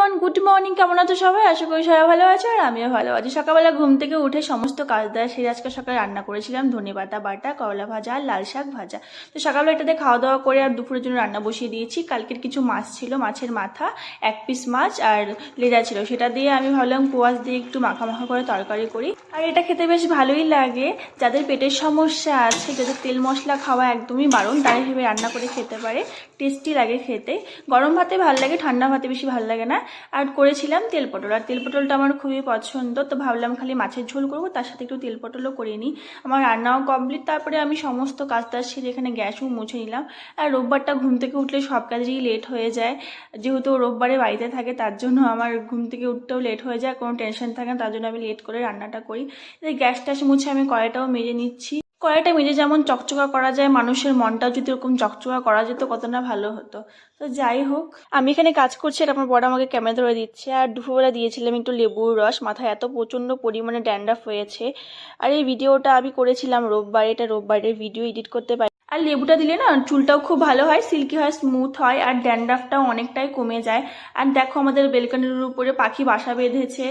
Everyone good morning কেমন আছো সবাই? আশা করি সবাই ভালো আছো আর আমিও ভালো আছি। সকালবেলা ঘুম থেকে উঠে সমস্ত কাজ দেয় সেই আজকে সকালে রান্না করেছিলাম, ধনে পাতা, বাটা, করলা ভাজা, আর লাল শাক ভাজা। তো সকালবেলা এটাতে খাওয়া দাওয়া করে আর দুপুরের জন্য রান্না বসিয়ে দিয়েছি। কালকের কিছু মাছ ছিল, মাছের মাথা, এক পিস মাছ আর লেজা ছিল। সেটা দিয়ে আমি ভাবলাম কোয়াশ দিয়ে একটু মাখা মাখা করে তরকারি করি। আর এটা খেতে বেশ ভালোই লাগে। যাদের পেটের সমস্যা আছে, যাদের তেল মশলা খাওয়া একদমই বারণ, তারা হিসেবে রান্না করে খেতে পারে। টেস্টি লাগে খেতে। গরম ভাতে ভালো লাগে, ঠান্ডা ভাতে বেশি ভালো লাগে না। আর করেছিলাম তেল পটল। আর তেল পটলটা আমার খুবই পছন্দ, তো ভাবলাম খালি মাছের ঝোল করব, তার সাথে একটু তেল পটলও করে নিই। আমার রান্নাও কমপ্লিট তারপরে আমি সমস্ত কাজ টাজ সেরে এখানে গ্যাসও মুছে নিলাম। আর রোববারটা ঘুম থেকে উঠলে সব কাজেরই লেট হয়ে যায়। যেহেতু রোববারে বাড়িতে থাকে, তার জন্য আমার ঘুম থেকে উঠতেও লেট হয়ে যায়, কোনো টেনশন থাকে না, তার জন্য আমি লেট করে রান্নাটা করি। গ্যাস ট্যাস মুছে আমি কড়াইটাও মেজে নিচ্ছি। কড়াইটা মেজে যেমন চকচকা করা যায়, মানুষের মনটা যদি এরকম চকচকা করা যেত কত না ভালো হতো। তো যাই হোক, আমি এখানে কাজ করছি আর আমার বড় আমাকে ক্যামেরা ধরে দিচ্ছে। আর দুপুরবেলা দিয়েছিলাম একটু লেবুর রস, মাথায় এত প্রচণ্ড পরিমাণে ড্যান্ড্রাফ হয়েছে। আর এই ভিডিওটা আমি করেছিলাম রোববার, এটা রোববারের ভিডিও এডিট করতে পারি। আর লেবুটা দিলে না, চুলটাও খুব ভালো হয় সিল্কি হয় স্মুথ হয়, আর ড্যান্ড্রাফটাও অনেকটাই কমে যায়। আর দেখো আমাদের বেলকানির উপরে পাখি বাসা বেঁধেছে।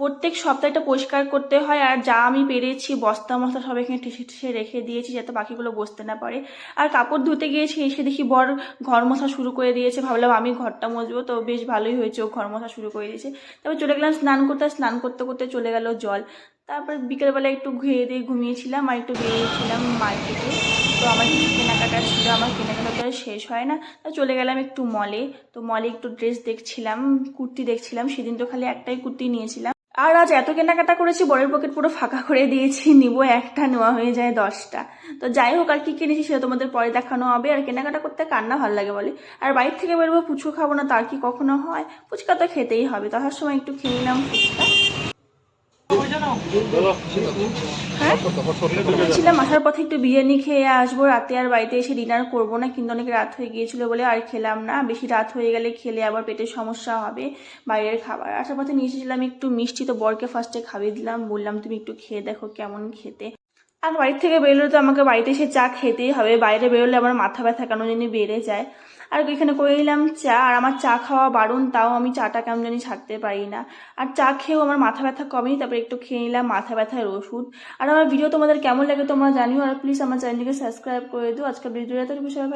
প্রত্যেক সপ্তাহটা পরিষ্কার করতে হয় আর যা আমি পেরেছি, বস্তা মস্তা সব এখানে ঠেসে ঠেসে রেখে দিয়েছি যাতে পাখিগুলো বসতে না পারে। আর কাপড় ধুতে গিয়েছি, এসে দেখি বর ঘর মশা শুরু করে দিয়েছে। ভাবলাম আমি ঘরটা মজবো তো বেশ ভালোই হয়েছে ও ঘর মশা শুরু করে দিয়েছে। তারপর চলে গেলাম স্নান করতে স্নান করতে করতে চলে গেল জল। তারপর বিকেলবেলা একটু ঘুরিয়ে দিয়ে ঘুমিয়েছিলাম আর একটু বেরিয়েছিলাম মার্কেটে তো আমার কিছু কেনাকাটা ছিল, আমার কেনাকাটা তো আর শেষ হয় না। তো চলে গেলাম একটু মলে তো মলে একটু ড্রেস দেখছিলাম, কুর্তি দেখছিলাম। সেদিন তো খালি একটাই কুর্তি নিয়েছিলাম। আর আজ এত কেনাকাটা করেছি, বরের পকেট পুরো ফাঁকা করে দিয়েছি। নিব একটা, নেওয়া হয়ে যায় দশটা। তো যাই হোক, আর কি কিনেছি সেটা তোমাদের পরে দেখানো হবে। আর কেনাকাটা করতে কান্না ভালো লাগে বলে। আর বাইরে থেকে বেরোবো পুচকো খাব না, তার কি কখনো হয়? ফুচকা তো খেতেই হবে। তাহার সময় একটু খেয়ে নিলাম ফুচকা। হ্যাঁ? ছিলাম আসার পথে একটু বিরিয়ানি খেয়ে আসব, রাতে আর বাড়িতে এসে ডিনার করব না, কিন্তু অনেক রাত হয়ে গিয়েছিল বলে আর খেলাম না। বেশি রাত হয়ে গেলে খেলে আবার পেটের সমস্যা হবে, বাইরের খাবার। আসার পথে নিয়ে এসেছিলাম একটু মিষ্টি, তো বরকে ফার্স্টে খাইয়ে দিলাম, বললাম তুমি একটু খেয়ে দেখো কেমন খেতে। আর বাড়ির থেকে বেরোলে তো আমাকে বাড়িতে এসে চা খেতেই হবে। বাইরে বেরোলে আমার মাথা ব্যথা কেন জানি বেড়ে যায়। আর এখানে করে নিলাম চা, আর আমার চা খাওয়া বারণ, তাও আমি চাটা কেমন জানি ছাড়তে পারি না। আর চা খেয়েও আমার মাথা ব্যথা কমেনি, তারপরে একটু খেয়ে নিলাম, মাথা ব্যথার ওষুধ। আর আমার ভিডিও তোমাদের কেমন লাগে তোমরা জানিও, আর প্লিজ আমার চ্যানেলটিকে সাবস্ক্রাইব করে দিও। আজকের ভিডিওটা তো সবাই